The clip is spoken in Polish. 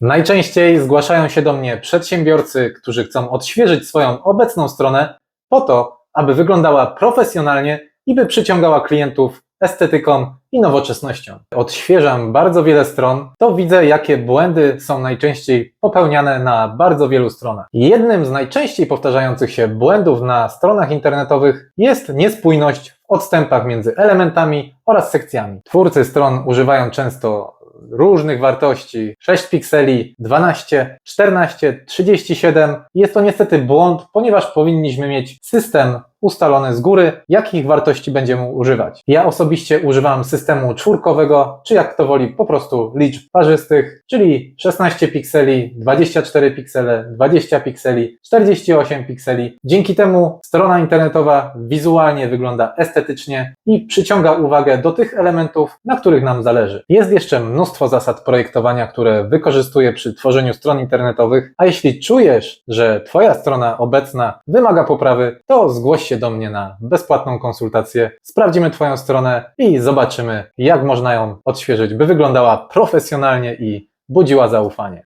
Najczęściej zgłaszają się do mnie przedsiębiorcy, którzy chcą odświeżyć swoją obecną stronę po to, aby wyglądała profesjonalnie i by przyciągała klientów estetyką i nowoczesnością. Odświeżam bardzo wiele stron, to widzę, jakie błędy są najczęściej popełniane na bardzo wielu stronach. Jednym z najczęściej powtarzających się błędów na stronach internetowych jest niespójność w odstępach między elementami oraz sekcjami. Twórcy stron używają często różnych wartości 6 pikseli, 12, 14, 37. Jest to niestety błąd, ponieważ powinniśmy mieć system ustalony z góry, jakich wartości będziemy używać. Ja osobiście używam systemu czwórkowego, czy jak kto woli, po prostu liczb parzystych, czyli 16 pikseli, 24 piksele, 20 pikseli, 48 pikseli. Dzięki temu strona internetowa wizualnie wygląda estetycznie i przyciąga uwagę do tych elementów, na których nam zależy. Jest jeszcze mnóstwo zasad projektowania, które wykorzystuję przy tworzeniu stron internetowych, a jeśli czujesz, że Twoja strona obecna wymaga poprawy, to zgłoś się do mnie na bezpłatną konsultację. Sprawdzimy Twoją stronę i zobaczymy, jak można ją odświeżyć, by wyglądała profesjonalnie i budziła zaufanie.